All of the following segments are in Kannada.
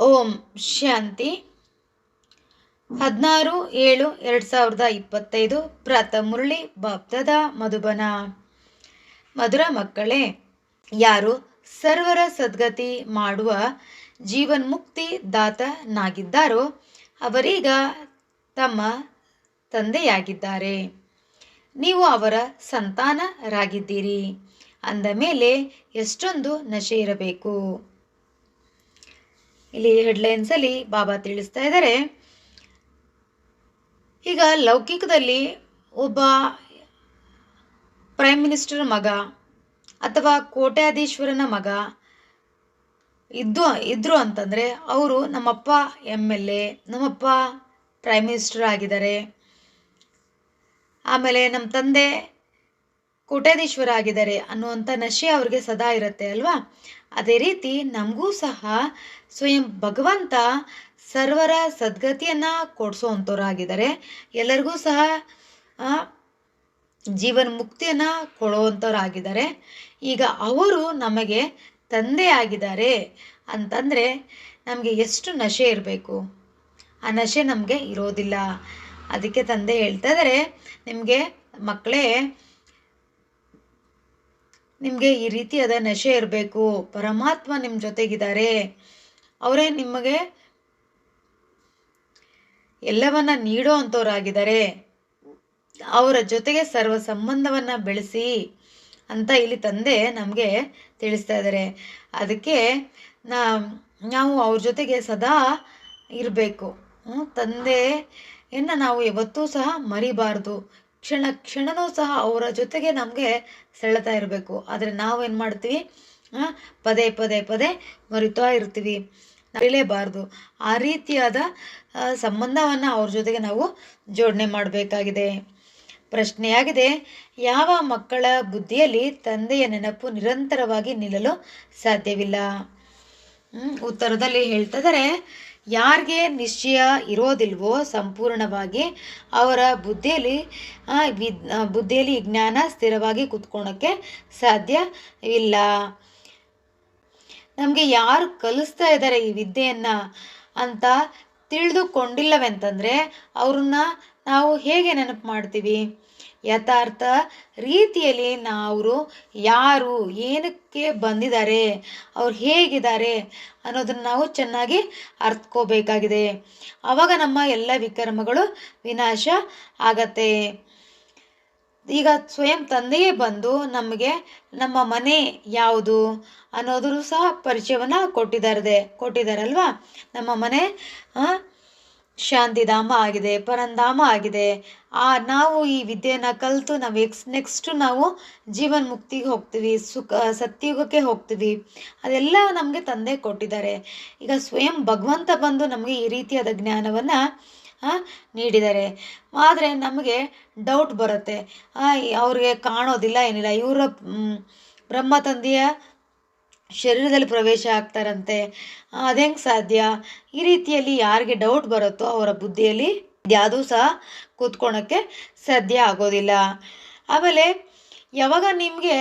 ಓಂ ಶಾಂತಿ. ಹದಿನಾರು ಏಳು ಎರಡು ಸಾವಿರದ ಇಪ್ಪತ್ತೈದು, ಪ್ರಾತ ಮುರಳಿ ಬಾಪ್ತದ ಮಧುಬನ. ಮಧುರ ಮಕ್ಕಳೇ, ಯಾರು ಸರ್ವರ ಸದ್ಗತಿ ಮಾಡುವ ಜೀವನ್ಮುಕ್ತಿ ದಾತನಾಗಿದ್ದಾರೋ ಅವರೀಗ ತಮ್ಮ ತಂದೆಯಾಗಿದ್ದಾರೆ. ನೀವು ಅವರ ಸಂತಾನರಾಗಿದ್ದೀರಿ. ಅಂದ ಮೇಲೆ ಎಷ್ಟೊಂದು ನಶೆ ಇರಬೇಕು. ಇಲ್ಲಿ ಹೆಡ್ಲೈನ್ಸಲ್ಲಿ ಬಾಬಾ ತಿಳಿಸ್ತಾ ಇದ್ದಾರೆ. ಈಗ ಲೌಕಿಕದಲ್ಲಿ ಒಬ್ಬ ಪ್ರೈಮ್ ಮಿನಿಸ್ಟರ್ ಮಗ ಅಥವಾ ಕೋಟ್ಯಾಧೀಶ್ವರನ ಮಗ ಇದ್ದು ಇದ್ದರು ಅಂತಂದರೆ ಅವರು ನಮ್ಮಪ್ಪ ಎಂ ಎಲ್ ಎ ನಮ್ಮಪ್ಪ ಪ್ರೈಮ್ ಮಿನಿಸ್ಟರ್ ಆಗಿದ್ದಾರೆ. ಆಮೇಲೆ ನಮ್ಮ ತಂದೆ ಕೋಟ್ಯಾಧೀಶ್ವರ ಆಗಿದ್ದಾರೆ ಅನ್ನುವಂಥ ನಶೆ ಅವ್ರಿಗೆ ಸದಾ ಇರುತ್ತೆ ಅಲ್ವಾ? ಅದೇ ರೀತಿ ನಮಗೂ ಸಹ ಸ್ವಯಂ ಭಗವಂತ ಸರ್ವರ ಸದ್ಗತಿಯನ್ನು ಕೊಡಿಸೋವಂಥವ್ರಾಗಿದ್ದಾರೆ ಎಲ್ಲರಿಗೂ ಸಹ ಜೀವನ ಮುಕ್ತಿಯನ್ನು ಕೊಡುವಂಥವ್ರಾಗಿದ್ದಾರೆ ಈಗ ಅವರು ನಮಗೆ ತಂದೆ ಆಗಿದ್ದಾರೆ ಅಂತಂದರೆ ನಮಗೆ ಎಷ್ಟು ನಶೆ ಇರಬೇಕು? ಆ ನಶೆ ನಮಗೆ ಇರೋದಿಲ್ಲ. ಅದಕ್ಕೆ ತಂದೆ ಹೇಳ್ತಾ ಇದ್ದಾರೆ ನಿಮಗೆ ಮಕ್ಕಳೇ ನಿಮಗೆ ಈ ರೀತಿಯಾದ ನಶೆ ಇರಬೇಕು ಪರಮಾತ್ಮ ನಿಮ್ಮ ಜೊತೆಗಿದ್ದಾರೆ ಅವರೇ ನಿಮಗೆ ಎಲ್ಲವನ್ನ ನೀಡೋ ಅಂಥವ್ರಾಗಿದ್ದಾರೆ. ಅವರ ಜೊತೆಗೆ ಸರ್ವ ಸಂಬಂಧವನ್ನು ಬೆಳೆಸಿ ಅಂತ ಇಲ್ಲಿ ತಂದೆ ನಮಗೆ ತಿಳಿಸ್ತಾ ಇದ್ದಾರೆ. ಅದಕ್ಕೆ ನಾ ನಾವು ಅವ್ರ ಜೊತೆಗೆ ಸದಾ ಇರಬೇಕು. ತಂದೆಯನ್ನು ನಾವು ಯಾವತ್ತೂ ಸಹ ಮರಿಬಾರ್ದು. ಕ್ಷಣ ಕ್ಷಣನೂ ಸಹ ಅವರ ಜೊತೆಗೆ ನಮಗೆ ಸೆಳೆತಾ ಇರಬೇಕು. ಆದರೆ ನಾವೇನು ಮಾಡ್ತೀವಿ? ಪದೇ ಪದೇ ಪದೇ ಮರಿತಾ ಇರ್ತೀವಿ. ಮರಿಲೇಬಾರ್ದು ಆ ರೀತಿಯಾದ ಸಂಬಂಧವನ್ನು ಅವ್ರ ಜೊತೆಗೆ ನಾವು ಜೋಡಣೆ ಮಾಡಬೇಕಾಗಿದೆ. ಪ್ರಶ್ನೆಯಾಗಿದೆ, ಯಾವ ಮಕ್ಕಳ ಬುದ್ಧಿಯಲ್ಲಿ ತಂದೆಯ ನೆನಪು ನಿರಂತರವಾಗಿ ನಿಲ್ಲಲು ಸಾಧ್ಯವಿಲ್ಲ? ಉತ್ತರದಲ್ಲಿ ಹೇಳ್ತಾ ಇದ್ದಾರೆ ಯಾರಿಗೆ ನಿಶ್ಚಯ ಇರೋದಿಲ್ವೋ ಸಂಪೂರ್ಣವಾಗಿ ಅವರ ಬುದ್ಧಿಯಲ್ಲಿ ವಿದ್ ಬುದ್ಧಿಯಲ್ಲಿ ಜ್ಞಾನ ಸ್ಥಿರವಾಗಿ ಕುತ್ಕೊಳೋಕೆ ಸಾಧ್ಯ ಇಲ್ಲ. ನಮಗೆ ಯಾರು ಕಲಿಸ್ತಾ ಇದ್ದಾರೆ ಈ ವಿದ್ಯೆಯನ್ನು ಅಂತ ತಿಳಿದುಕೊಂಡಿಲ್ಲವೆಂತಂದರೆ, ಅವ್ರನ್ನ ನಾವು ಹೇಗೆ ನೆನಪು ಮಾಡ್ತೀವಿ? ಯಥಾರ್ಥ ರೀತಿಯಲ್ಲಿ ನಾವು ಯಾರು, ಏನಕ್ಕೆ ಬಂದಿದ್ದಾರೆ, ಅವ್ರು ಹೇಗಿದ್ದಾರೆ ಅನ್ನೋದನ್ನು ನಾವು ಚೆನ್ನಾಗಿ ಅರ್ಥಕೋಬೇಕಾಗಿದೆ ಆವಾಗ ನಮ್ಮ ಎಲ್ಲ ವಿಕ್ರಮಗಳು ವಿನಾಶ ಆಗತ್ತೆ. ಈಗ ಸ್ವಯಂ ತಂದೆಯೇ ಬಂದು ನಮಗೆ ನಮ್ಮ ಮನೆ ಯಾವುದು ಅನ್ನೋದ್ರು ಸಹ ಪರಿಚಯವನ್ನು ಕೊಟ್ಟಿದ್ದಾರೆ ಕೊಟ್ಟಿದ್ದಾರಲ್ವಾ ನಮ್ಮ ಮನೆ ಶಾಂತಿಧಾಮ ಆಗಿದೆ, ಪರಂಧಾಮ ಆಗಿದೆ. ಆ, ನಾವು ಈ ವಿದ್ಯೆಯನ್ನು ಕಲಿತು ನಾವು ಎಕ್ಸ್, ನೆಕ್ಸ್ಟು ನಾವು ಜೀವನ್ ಮುಕ್ತಿಗೆ ಹೋಗ್ತೀವಿ, ಸುಖ, ಸತ್ಯುಗಕ್ಕೆ ಹೋಗ್ತೀವಿ. ಅದೆಲ್ಲ ನಮಗೆ ತಂದೆ ಕೊಟ್ಟಿದ್ದಾರೆ. ಈಗ ಸ್ವಯಂ ಭಗವಂತ ಬಂದು ನಮಗೆ ಈ ರೀತಿಯಾದ ಜ್ಞಾನವನ್ನು ನೀಡಿದ್ದಾರೆ. ಆದರೆ ನಮಗೆ ಡೌಟ್ ಬರುತ್ತೆ. ಅವ್ರಿಗೆ ಕಾಣೋದಿಲ್ಲ, ಏನಿಲ್ಲ. ಇವರ ಬ್ರಹ್ಮ ತಂದೆಯ ಶರೀರದಲ್ಲಿ ಪ್ರವೇಶ ಆಗ್ತಾರಂತೆ. ಅದೆಂಗೆ ಸಾಧ್ಯ? ಈ ರೀತಿಯಲ್ಲಿ ಯಾರಿಗೆ ಡೌಟ್ ಬರುತ್ತೋ ಅವರ ಬುದ್ಧಿಯಲ್ಲಿ ಯಾವುದೂ ಸಹ ಕೂತ್ಕೊಳಕ್ಕೆ ಸಾಧ್ಯ ಆಗೋದಿಲ್ಲ. ಆಮೇಲೆ ಯಾವಾಗ ನಿಮಗೆ,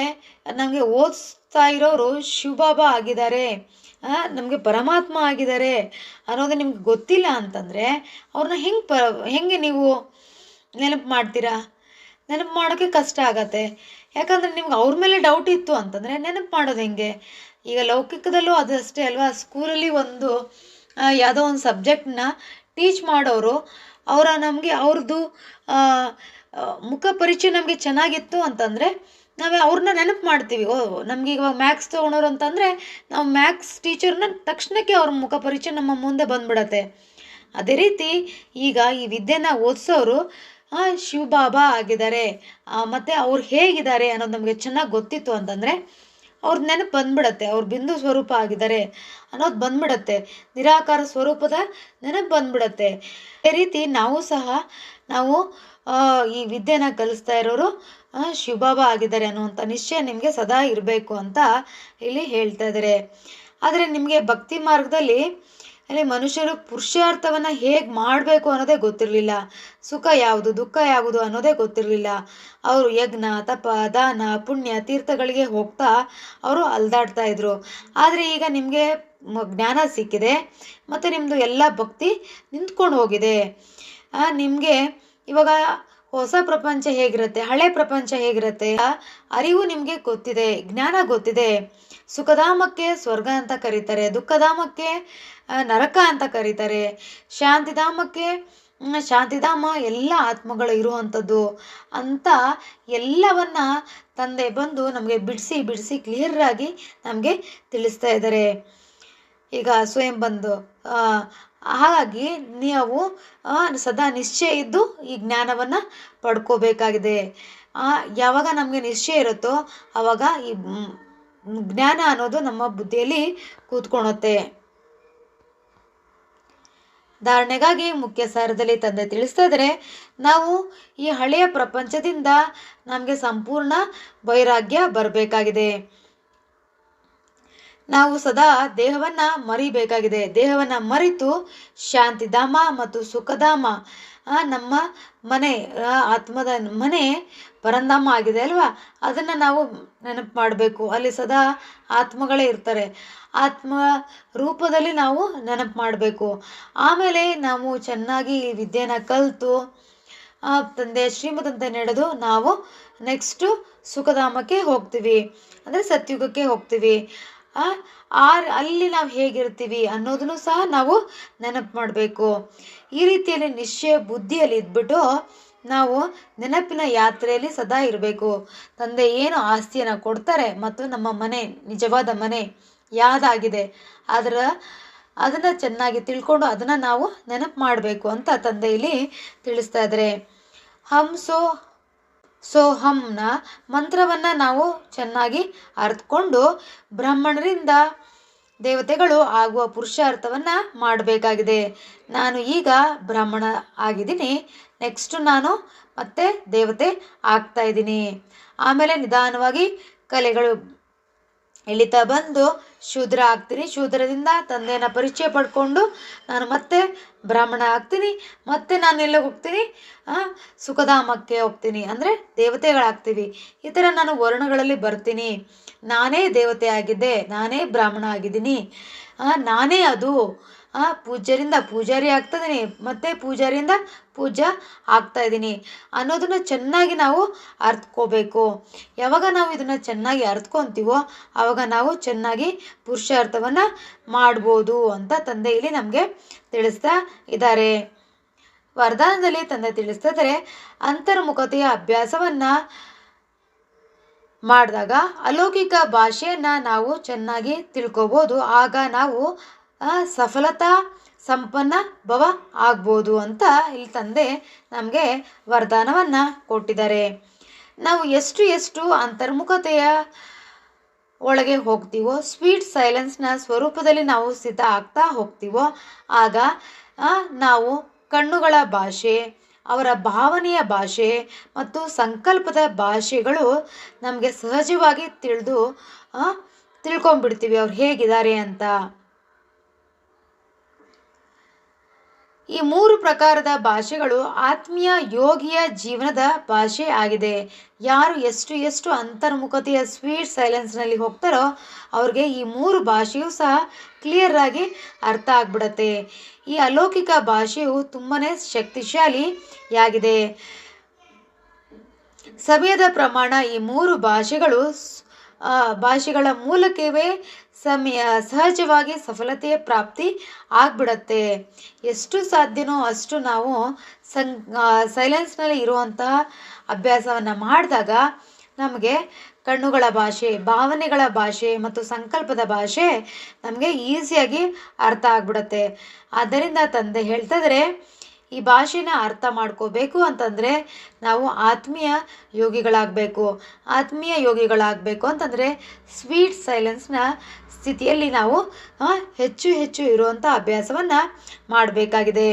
ನಮಗೆ ಓದಿಸ್ತಾ ಇರೋರು ಶಿವಬಾಬಾ ಆಗಿದ್ದಾರೆ ನಮಗೆ ಪರಮಾತ್ಮ ಆಗಿದ್ದಾರೆ ಅನ್ನೋದು ನಿಮ್ಗೆ ಗೊತ್ತಿಲ್ಲ ಅಂತಂದರೆ ಅವ್ರನ್ನ ಹೆಂಗೆ ಪ, ಹೆಂಗೆ ನೀವು ನೆನಪು ಮಾಡ್ತೀರಾ? ನೆನಪು ಮಾಡೋಕ್ಕೆ ಕಷ್ಟ ಆಗತ್ತೆ. ಯಾಕಂದರೆ ನಿಮ್ಗೆ ಅವ್ರ ಮೇಲೆ ಡೌಟ್ ಇತ್ತು ಅಂತಂದರೆ ನೆನಪು ಮಾಡೋದು ಹೆಂಗೆ? ಈಗ ಲೌಕಿಕದಲ್ಲೂ ಅದು ಅಷ್ಟೇ ಅಲ್ವಾ? ಸ್ಕೂಲಲ್ಲಿ ಒಂದು ಯಾವುದೋ ಒಂದು ಸಬ್ಜೆಕ್ಟ್ನ ಟೀಚ್ ಮಾಡೋರು, ಅವರ ನಮಗೆ ಅವ್ರದ್ದು ಮುಖ ಪರಿಚಯ ನಮಗೆ ಚೆನ್ನಾಗಿತ್ತು ಅಂತಂದರೆ ನಾವು ಅವ್ರನ್ನ ನೆನಪು ಮಾಡ್ತೀವಿ. ಓ, ನಮಗೆ ಇವಾಗ ಮ್ಯಾಥ್ಸ್ ತೊಗೊಳೋರು ಅಂತಂದರೆ ನಾವು ಮ್ಯಾಥ್ಸ್ ಟೀಚರ್ನ ತಕ್ಷಣಕ್ಕೆ ಅವ್ರ ಮುಖ ಪರಿಚಯ ನಮ್ಮ ಮುಂದೆ ಬಂದ್ಬಿಡತ್ತೆ. ಅದೇ ರೀತಿ ಈಗ ಈ ವಿದ್ಯೆನ ಓದಿಸೋರು ಶಿವಬಾಬಾ ಆಗಿದ್ದಾರೆ ಮತ್ತು ಅವ್ರು ಹೇಗಿದ್ದಾರೆ ಅನ್ನೋದು ನಮಗೆ ಚೆನ್ನಾಗಿ ಗೊತ್ತಿತ್ತು ಅಂತಂದರೆ ಅವ್ರ ನೆನಪು ಬಂದ್ಬಿಡತ್ತೆ, ಅವ್ರ ಬಿಂದು ಸ್ವರೂಪ ಆಗಿದ್ದಾರೆ ಅನ್ನೋದು ಬಂದ್ಬಿಡತ್ತೆ. ನಿರಾಕಾರ ಸ್ವರೂಪದ ನೆನಪು ಬಂದ್ಬಿಡತ್ತೆ. ಅದೇ ರೀತಿ ನಾವು ಸಹ, ನಾವು ಈ ವಿದ್ಯೆನ ಕಲಿಸ್ತಾ ಇರೋರು ಶಿವಬಾಬಾ ಆಗಿದ್ದಾರೆ ಅನ್ನುವಂಥ ನಿಶ್ಚಯ ನಿಮಗೆ ಸದಾ ಇರಬೇಕು ಅಂತ ಇಲ್ಲಿ ಹೇಳ್ತಾ ಇದ್ದಾರೆ. ಆದರೆ ನಿಮಗೆ ಭಕ್ತಿ ಮಾರ್ಗದಲ್ಲಿ ಅಲ್ಲಿ ಮನುಷ್ಯರು ಪುರುಷಾರ್ಥವನ್ನು ಹೇಗೆ ಮಾಡಬೇಕು ಅನ್ನೋದೇ ಗೊತ್ತಿರಲಿಲ್ಲ. ಸುಖ ಯಾವುದು, ದುಃಖ ಯಾವುದು ಅನ್ನೋದೇ ಗೊತ್ತಿರಲಿಲ್ಲ. ಅವರು ಯಜ್ಞ, ತಪ, ದಾನ, ಪುಣ್ಯ, ತೀರ್ಥಗಳಿಗೆ ಹೋಗ್ತಾ ಅವರು ಅಲ್ದಾಡ್ತಾ ಇದ್ರು. ಆದರೆ ಈಗ ನಿಮಗೆ ಜ್ಞಾನ ಸಿಕ್ಕಿದೆ ಮತ್ತು ನಿಮ್ಮದು ಎಲ್ಲ ಭಕ್ತಿ ನಿಂತ್ಕೊಂಡು ಹೋಗಿದೆ. ನಿಮಗೆ ಇವಾಗ ಹೊಸ ಪ್ರಪಂಚ ಹೇಗಿರುತ್ತೆ, ಹಳೆ ಪ್ರಪಂಚ ಹೇಗಿರುತ್ತೆ? ಅರಿವು ನಿಮಗೆ ಗೊತ್ತಿದೆ, ಜ್ಞಾನ ಗೊತ್ತಿದೆ. ಸುಖಧಾಮಕ್ಕೆ ಸ್ವರ್ಗ ಅಂತ ಕರೀತಾರೆ, ದುಃಖಧಾಮಕ್ಕೆ ನರಕ ಅಂತ ಕರೀತಾರೆ. ಶಾಂತಿಧಾಮಕ್ಕೆ ಶಾಂತಿಧಾಮ ಎಲ್ಲ ಆತ್ಮಗಳು ಇರುವಂಥದ್ದು. ಅಂತ ಎಲ್ಲವನ್ನ ತಂದೆ ಬಂದು ನಮಗೆ ಬಿಡಿಸಿ ಬಿಡಿಸಿ ಕ್ಲಿಯರಾಗಿ ನಮಗೆ ತಿಳಿಸ್ತಾ ಇದ್ದಾರೆ. ಈಗ ಸ್ವಯಂ ಬಂದು ಹಾಗಾಗಿ ನೀವು ಸದಾ ನಿಶ್ಚಯ ಇದ್ದು ಈ ಜ್ಞಾನವನ್ನು ಪಡ್ಕೋಬೇಕಾಗಿದೆ. ಯಾವಾಗ ನಮಗೆ ನಿಶ್ಚಯ ಇರುತ್ತೋ ಆವಾಗ ಈ ಜ್ಞಾನ ಅನ್ನೋದು ನಮ್ಮ ಬುದ್ಧಿಯಲ್ಲಿ ಕೂತ್ಕೊಳುತ್ತೆ ಧಾರಣೆಗಾಗಿ ಮುಖ್ಯ ಸಾರದಲ್ಲಿ ತಂದೆ ತಿಳಿಸ್ತಾ ನಾವು ಈ ಹಳೆಯ ಪ್ರಪಂಚದಿಂದ ನಮಗೆ ಸಂಪೂರ್ಣ ವೈರಾಗ್ಯ ಬರಬೇಕಾಗಿದೆ. ನಾವು ಸದಾ ದೇಹವನ್ನ ಮರಿಬೇಕಾಗಿದೆ. ದೇಹವನ್ನ ಮರಿತು ಶಾಂತಿಧಾಮ ಮತ್ತು ಸುಖಧಾಮ ನಮ್ಮ ಮನೆ ಆತ್ಮದ ಮನೆ ಪರಂಧಾಮ ಆಗಿದೆ ಅಲ್ವಾ? ಅದನ್ನ ನಾವು ನೆನಪು ಮಾಡಬೇಕು. ಅಲ್ಲಿ ಸದಾ ಆತ್ಮಗಳೇ ಇರ್ತಾರೆ. ಆತ್ಮ ರೂಪದಲ್ಲಿ ನಾವು ನೆನಪು ಮಾಡಬೇಕು. ಆಮೇಲೆ ನಾವು ಚೆನ್ನಾಗಿ ಈ ವಿದ್ಯೆನ ಕಲಿತು, ಆ ತಂದೆ ಶ್ರೀಮದಂತೆ ನಡೆದು ನಾವು ನೆಕ್ಸ್ಟು ಸುಖಧಾಮಕ್ಕೆ ಹೋಗ್ತೀವಿ. ಅಂದರೆ ಸತ್ಯುಗಕ್ಕೆ ಹೋಗ್ತೀವಿ. ಆ ಅಲ್ಲಿ ನಾವು ಹೇಗಿರ್ತೀವಿ ಅನ್ನೋದನ್ನು ಸಹ ನಾವು ನೆನಪು ಮಾಡಬೇಕು. ಈ ರೀತಿಯಲ್ಲಿ ನಿಶ್ಚಯ ಬುದ್ಧಿಯಲ್ಲಿ ಇದ್ಬಿಟ್ಟು ನಾವು ನೆನಪಿನ ಯಾತ್ರೆಯಲ್ಲಿ ಸದಾ ಇರಬೇಕು. ತಂದೆ ಏನು ಆಸ್ತಿಯನ್ನು ಕೊಡ್ತಾರೆ ಮತ್ತು ನಮ್ಮ ಮನೆ, ನಿಜವಾದ ಮನೆ ಯಾವ್ದಾಗಿದೆ ಅದರ ಅದನ್ನು ಚೆನ್ನಾಗಿ ತಿಳ್ಕೊಂಡು ಅದನ್ನು ನಾವು ನೆನಪು ಮಾಡಬೇಕು ಅಂತ ತಂದೆ ಇಲ್ಲಿ ತಿಳಿಸ್ತಾ ಇದ್ದಾರೆ ಸೋ ಹಂನ ಮಂತ್ರವನ್ನು ನಾವು ಚೆನ್ನಾಗಿ ಅರ್ಥಕೊಂಡು ಬ್ರಾಹ್ಮಣರಿಂದ ದೇವತೆಗಳು ಆಗುವ ಪುರುಷಾರ್ಥವನ್ನು ಮಾಡಬೇಕಾಗಿದೆ. ನಾನು ಈಗ ಬ್ರಾಹ್ಮಣ ಆಗಿದ್ದೀನಿ. ನೆಕ್ಸ್ಟ್ ನಾನು ಮತ್ತೆ ದೇವತೆ ಆಗ್ತಾ ಇದ್ದೀನಿ. ಆಮೇಲೆ ನಿಧಾನವಾಗಿ ಕಲೆಗಳು ಇಳಿತಾ ಬಂದು ಶೂದ್ರ ಆಗ್ತೀನಿ, ಶೂದ್ರದಿಂದ ತಂದೆಯನ್ನು ಪರಿಚಯ ಪಡ್ಕೊಂಡು ನಾನು ಮತ್ತೆ ಬ್ರಾಹ್ಮಣ ಆಗ್ತೀನಿ, ಮತ್ತೆ ನಾನು ಎಲ್ಲಿಗೆ ಹೋಗ್ತೀನಿ? ಸುಖಧಾಮಕ್ಕೆ ಹೋಗ್ತೀನಿ. ಅಂದರೆ ದೇವತೆಗಳಾಗ್ತೀವಿ. ಈ ಥರ ನಾನು ವರ್ಣಗಳಲ್ಲಿ ಬರ್ತೀನಿ. ನಾನೇ ದೇವತೆ ಆಗಿದ್ದೆ, ನಾನೇ ಬ್ರಾಹ್ಮಣ ಆಗಿದ್ದೀನಿ. ನಾನೇ ಅದು. ಆ, ಪೂಜ್ಯರಿಂದ ಪೂಜಾರಿ ಆಗ್ತಾ ಇದ್ದೀನಿ ಮತ್ತೆ ಪೂಜಾರಿಯಿಂದ ಪೂಜಾ ಆಗ್ತಾ ಇದ್ದೀನಿ ಅನ್ನೋದನ್ನ ಚೆನ್ನಾಗಿ ನಾವು ಅರ್ತ್ಕೋಬೇಕು. ಯಾವಾಗ ನಾವು ಇದನ್ನು ಚೆನ್ನಾಗಿ ಅರ್ತ್ಕೊತೀವೋ ಆವಾಗ ನಾವು ಚೆನ್ನಾಗಿ ಪುರುಷಾರ್ಥವನ್ನು ಮಾಡ್ಬೋದು ಅಂತ ತಂದೆ ಇಲ್ಲಿ ನಮಗೆ ತಿಳಿಸ್ತಾ ಇದ್ದಾರೆ. ವರದಾನದಲ್ಲಿ ತಂದೆ ತಿಳಿಸ್ತಾ ಅಂತರ್ಮುಖತೆಯ ಅಭ್ಯಾಸವನ್ನು ಮಾಡಿದಾಗ ಅಲೌಕಿಕ ಭಾಷೆಯನ್ನು ನಾವು ಚೆನ್ನಾಗಿ ತಿಳ್ಕೊಬೋದು. ಆಗ ನಾವು ಸಫಲತಾ ಸಂಪನ್ನ ಭವ ಆಗ್ಬೋದು ಅಂತ ಇಲ್ಲಿ ತಂದೆ ನಮಗೆ ವರದಾನವನ್ನು ಕೊಟ್ಟಿದ್ದಾರೆ. ನಾವು ಎಷ್ಟು ಎಷ್ಟು ಅಂತರ್ಮುಖತೆಯ ಒಳಗೆ ಹೋಗ್ತೀವೋ, ಸ್ವೀಟ್ ಸೈಲೆನ್ಸ್ನ ಸ್ವರೂಪದಲ್ಲಿ ನಾವು ಸ್ಥಿತ ಆಗ್ತಾ ಹೋಗ್ತೀವೋ, ಆಗ ನಾವು ಕಣ್ಣುಗಳ ಭಾಷೆ, ಅವರ ಭಾವನೆಯ ಭಾಷೆ ಮತ್ತು ಸಂಕಲ್ಪದ ಭಾಷೆಗಳು ನಮಗೆ ಸಹಜವಾಗಿ ತಿಳಿದು ತಿಳ್ಕೊಂಬಿಡ್ತೀವಿ ಅವ್ರು ಹೇಗಿದ್ದಾರೆ ಅಂತ. ಈ ಮೂರು ಪ್ರಕಾರದ ಭಾಷೆಗಳು ಆತ್ಮೀಯ ಯೋಗಿಯ ಜೀವನದ ಭಾಷೆ ಆಗಿದೆ. ಯಾರು ಎಷ್ಟು ಎಷ್ಟು ಅಂತರ್ಮುಖತೆಯ ಸ್ವೀಟ್ ಸೈಲೆನ್ಸ್ನಲ್ಲಿ ಹೋಗ್ತಾರೋ ಅವ್ರಿಗೆ ಈ ಮೂರು ಭಾಷೆಯೂ ಸಹ ಕ್ಲಿಯರ್ ಆಗಿ ಅರ್ಥ ಆಗ್ಬಿಡತ್ತೆ. ಈ ಅಲೌಕಿಕ ಭಾಷೆಯು ತುಂಬಾ ಶಕ್ತಿಶಾಲಿಯಾಗಿದೆ ಸಮಯದ ಪ್ರಮಾಣ ಈ ಮೂರು ಭಾಷೆಗಳು ಭಾಷೆಗಳ ಮೂಲಕವೇ ಸಮಯ, ಸಹಜವಾಗಿ ಸಫಲತೆಯ ಪ್ರಾಪ್ತಿ ಆಗ್ಬಿಡತ್ತೆ. ಎಷ್ಟು ಸಾಧ್ಯನೋ ಅಷ್ಟು ನಾವು ಸಂ ಸೈಲೆನ್ಸ್ನಲ್ಲಿ ಇರುವಂತಹ ಅಭ್ಯಾಸವನ್ನು ಮಾಡಿದಾಗ ನಮಗೆ ಕಣ್ಣುಗಳ ಭಾಷೆ, ಭಾವನೆಗಳ ಭಾಷೆ ಮತ್ತು ಸಂಕಲ್ಪದ ಭಾಷೆ ನಮಗೆ ಈಸಿಯಾಗಿ ಅರ್ಥ ಆಗ್ಬಿಡತ್ತೆ. ಆದ್ದರಿಂದ ತಂದೆ ಹೇಳ್ತಾ ಇದ್ದಾರೆ ಈ ಭಾಷೆನ ಅರ್ಥ ಮಾಡ್ಕೋಬೇಕು ಅಂತಂದರೆ ನಾವು ಆತ್ಮೀಯ ಯೋಗಿಗಳಾಗಬೇಕು ಆತ್ಮೀಯ ಯೋಗಿಗಳಾಗಬೇಕು ಅಂತಂದರೆ ಸ್ವೀಟ್ ಸೈಲೆನ್ಸ್ನ ಸ್ಥಿತಿಯಲ್ಲಿ ನಾವು ಹೆಚ್ಚು ಹೆಚ್ಚು ಇರುವಂಥ ಅಭ್ಯಾಸವನ್ನು ಮಾಡಬೇಕಾಗಿದೆ.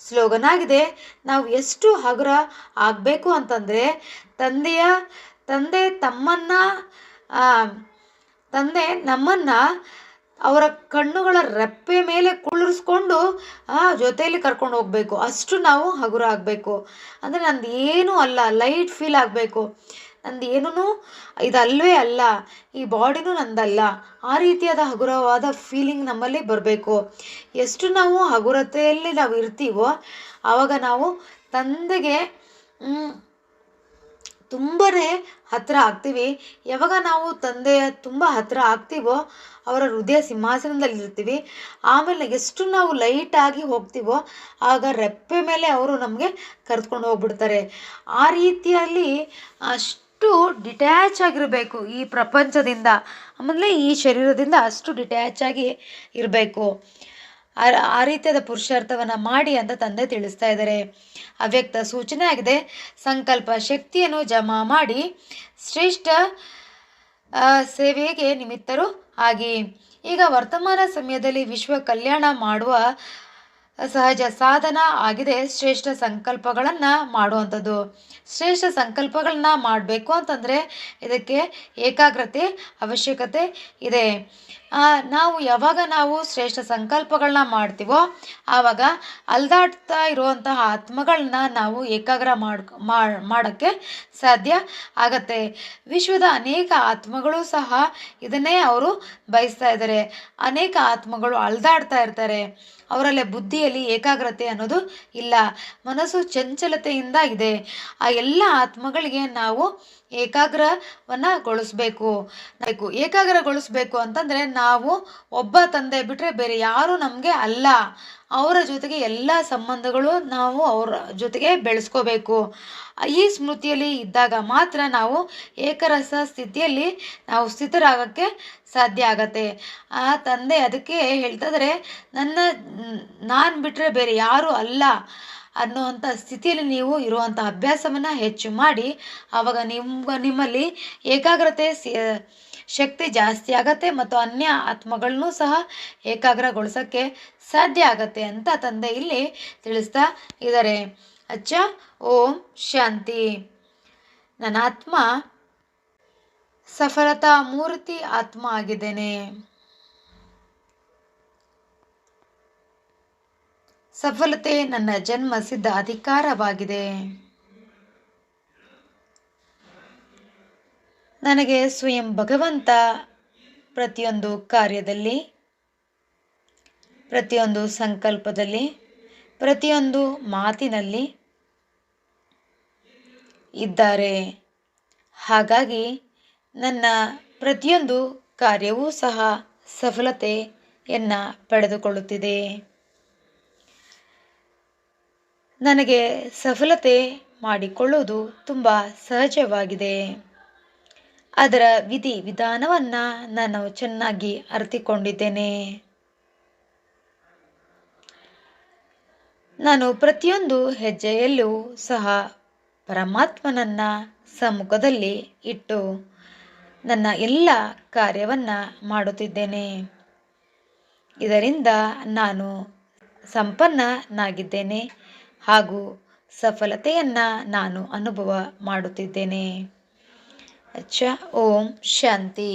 ಸ್ಲೋಗನ್ ಆಗಿದೆ, ನಾವು ಎಷ್ಟು ಹಗುರ ಆಗಬೇಕು ಅಂತಂದರೆ ತಂದೆಯ, ತಂದೆ ತಮ್ಮನ್ನ ತಂದೆ ನಮ್ಮನ್ನ ಅವರ ಕಣ್ಣುಗಳ ರೆಪ್ಪೆ ಮೇಲೆ ಆ ಜೊತೆಯಲ್ಲಿ ಕರ್ಕೊಂಡು ಹೋಗಬೇಕು. ಅಷ್ಟು ನಾವು ಹಗುರ ಆಗಬೇಕು. ಅಂದರೆ ನಂದು ಏನೂ ಅಲ್ಲ, ಲೈಟ್ ಫೀಲ್ ಆಗಬೇಕು. ನಂದು ಏನೂ ಇದಲ್ವೇ ಅಲ್ಲ. ಈ ಬಾಡಿನೂ ನಂದಲ್ಲ. ಆ ರೀತಿಯಾದ ಹಗುರವಾದ ಫೀಲಿಂಗ್ ನಮ್ಮಲ್ಲಿ ಬರಬೇಕು. ಎಷ್ಟು ನಾವು ಹಗುರತೆಯಲ್ಲಿ ನಾವು ಇರ್ತೀವೋ ಆವಾಗ ನಾವು ತಂದೆಗೆ ತುಂಬಾ ಹತ್ತಿರ ಆಗ್ತೀವಿ. ಯಾವಾಗ ನಾವು ತಂದೆಯ ತುಂಬ ಹತ್ತಿರ ಆಗ್ತೀವೋ, ಅವರ ಹೃದಯ ಸಿಂಹಾಸನದಲ್ಲಿ ಇರ್ತೀವಿ. ಆಮೇಲೆ ಎಷ್ಟು ನಾವು ಲೈಟಾಗಿ ಹೋಗ್ತೀವೋ, ಆಗ ರೆಪ್ಪೆ ಮೇಲೆ ಅವರು ನಮಗೆ ಕರೆದುಕೊಂಡು ಹೋಗ್ಬಿಡ್ತಾರೆ. ಆ ರೀತಿಯಲ್ಲಿ ಅಷ್ಟು ಡಿಟ್ಯಾಚ್ ಆಗಿರಬೇಕು ಈ ಪ್ರಪಂಚದಿಂದ. ಆಮೇಲೆ ಈ ಶರೀರದಿಂದ ಅಷ್ಟು ಡಿಟ್ಯಾಚ್ ಆಗಿ ಇರಬೇಕು. ಆ ರೀತಿಯಾದ ಪುರುಷಾರ್ಥವನ್ನು ಮಾಡಿ ಅಂತ ತಂದೆ ತಿಳಿಸ್ತಾ ಇದ್ದಾರೆ. ಅವ್ಯಕ್ತ ಸೂಚನೆ ಆಗಿದೆ, ಸಂಕಲ್ಪ ಶಕ್ತಿಯನ್ನು ಜಮಾ ಮಾಡಿ ಶ್ರೇಷ್ಠ ಸೇವೆಗೆ ನಿಮಿತ್ತರು ಆಗಿ. ಈಗ ವರ್ತಮಾನ ಸಮಯದಲ್ಲಿ ವಿಶ್ವ ಕಲ್ಯಾಣ ಮಾಡುವ ಸಹಜ ಸಾಧನ ಆಗಿದೆ. ಶ್ರೇಷ್ಠ ಸಂಕಲ್ಪಗಳನ್ನು ಮಾಡುವಂಥದ್ದು. ಶ್ರೇಷ್ಠ ಸಂಕಲ್ಪಗಳನ್ನ ಮಾಡಬೇಕು ಅಂತಂದರೆ ಇದಕ್ಕೆ ಏಕಾಗ್ರತೆ ಅವಶ್ಯಕತೆ ಇದೆ. ನಾವು ಯಾವಾಗ ನಾವು ಶ್ರೇಷ್ಠ ಸಂಕಲ್ಪಗಳನ್ನ ಮಾಡ್ತೀವೋ ಆವಾಗ ಅಲ್ದಾಡ್ತಾ ಇರುವಂತಹ ಆತ್ಮಗಳನ್ನ ನಾವು ಏಕಾಗ್ರ ಮಾಡ್, ಮಾಡೋಕ್ಕೆ ಸಾಧ್ಯ ಆಗತ್ತೆ. ವಿಶ್ವದ ಅನೇಕ ಆತ್ಮಗಳು ಸಹ ಇದನ್ನೇ ಅವರು ಬಯಸ್ತಾ ಇದ್ದಾರೆ. ಅನೇಕ ಆತ್ಮಗಳು ಅಲ್ದಾಡ್ತಾ ಇರ್ತಾರೆ. ಅವರಲ್ಲಿ ಬುದ್ಧಿಯಲ್ಲಿ ಏಕಾಗ್ರತೆ ಅನ್ನೋದು ಇಲ್ಲ. ಮನಸ್ಸು ಚಂಚಲತೆಯಿಂದ ಇದೆ. ಆ ಎಲ್ಲ ಆತ್ಮಗಳಿಗೆ ನಾವು ಏಕಾಗ್ರವನ್ನು ಗೊಳಿಸ್ಬೇಕು ಬೇಕು ಏಕಾಗ್ರಗೊಳಿಸ್ಬೇಕು ಅಂತಂದರೆ ನಾವು ಒಬ್ಬ ತಂದೆ ಬಿಟ್ಟರೆ ಬೇರೆ ಯಾರು ನಮಗೆ ಅಲ್ಲ. ಅವರ ಜೊತೆಗೆ ಎಲ್ಲ ಸಂಬಂಧಗಳು ನಾವು ಅವರ ಜೊತೆಗೆ ಬೆಳೆಸ್ಕೋಬೇಕು. ಈ ಸ್ಮೃತಿಯಲ್ಲಿ ಇದ್ದಾಗ ಮಾತ್ರ ನಾವು ಏಕರಸ ಸ್ಥಿತಿಯಲ್ಲಿ ನಾವು ಸ್ಥಿತರಾಗೋಕ್ಕೆ ಸಾಧ್ಯ ಆಗತ್ತೆ. ಆ ತಂದೆ ಅದಕ್ಕೆ ಹೇಳ್ತಾ ನನ್ನ, ನಾನು ಬಿಟ್ಟರೆ ಬೇರೆ ಯಾರೂ ಅಲ್ಲ ಅನ್ನುವಂಥ ಸ್ಥಿತಿಯಲ್ಲಿ ನೀವು ಇರುವಂಥ ಅಭ್ಯಾಸವನ್ನು ಹೆಚ್ಚು ಮಾಡಿ ಆವಾಗ ನಿಮ್ಮ ನಿಮ್ಮಲ್ಲಿ ಏಕಾಗ್ರತೆ ಶಕ್ತಿ ಜಾಸ್ತಿ ಆಗತ್ತೆ ಮತ್ತು ಅನ್ಯ ಆತ್ಮಗಳನ್ನೂ ಸಹ ಏಕಾಗ್ರಗೊಳಿಸೋಕ್ಕೆ ಸಾಧ್ಯ ಆಗತ್ತೆ ಅಂತ ತಂದೆ ಇಲ್ಲಿ ತಿಳಿಸ್ತಾ ಇದ್ದಾರೆ. ಅಚ್ಚ, ಓಂ, ಶಾಂತಿ. ನನ್ನ ಆತ್ಮ ಸಫಲತಾ ಮೂರ್ತಿ ಆತ್ಮ ಆಗಿದ್ದೇನೆ. ಸಫಲತೆ ನನ್ನ ಜನ್ಮ ಸಿದ್ಧ ಅಧಿಕಾರವಾಗಿದೆ ನನಗೆ ಸ್ವಯಂ ಭಗವಂತ ಪ್ರತಿಯೊಂದು ಕಾರ್ಯದಲ್ಲಿ, ಪ್ರತಿಯೊಂದು ಸಂಕಲ್ಪದಲ್ಲಿ, ಪ್ರತಿಯೊಂದು ಮಾತಿನಲ್ಲಿ ಇದ್ದಾರೆ. ಹಾಗಾಗಿ ನನ್ನ ಪ್ರತಿಯೊಂದು ಕಾರ್ಯವೂ ಸಹ ಸಫಲತೆಯನ್ನು ಪಡೆದುಕೊಳ್ಳುತ್ತಿದೆ. ನನಗೆ ಸಫಲತೆ ಮಾಡಿಕೊಳ್ಳುವುದು ತುಂಬ ಸಹಜವಾಗಿದೆ. ಅದರ ವಿಧಿ ವಿಧಾನವನ್ನು ನಾನು ಚೆನ್ನಾಗಿ ಅರಿತಿಕೊಂಡಿದ್ದೇನೆ. ನಾನು ಪ್ರತಿಯೊಂದು ಹೆಜ್ಜೆಯಲ್ಲೂ ಸಹ ಪರಮಾತ್ಮನನ್ನ ಸಮ್ಮುಖದಲ್ಲಿ ಇಟ್ಟು ನನ್ನ ಎಲ್ಲ ಕಾರ್ಯವನ್ನು ಮಾಡುತ್ತಿದ್ದೇನೆ. ಇದರಿಂದ ನಾನು ಸಂಪನ್ನನಾಗಿದ್ದೇನೆ ಹಾಗೂ ಸಫಲತೆಯನ್ನು ನಾನು ಅನುಭವ ಮಾಡುತ್ತಿದ್ದೇನೆ. ಅಚ್ಚ ಓಂ ಶಾಂತಿ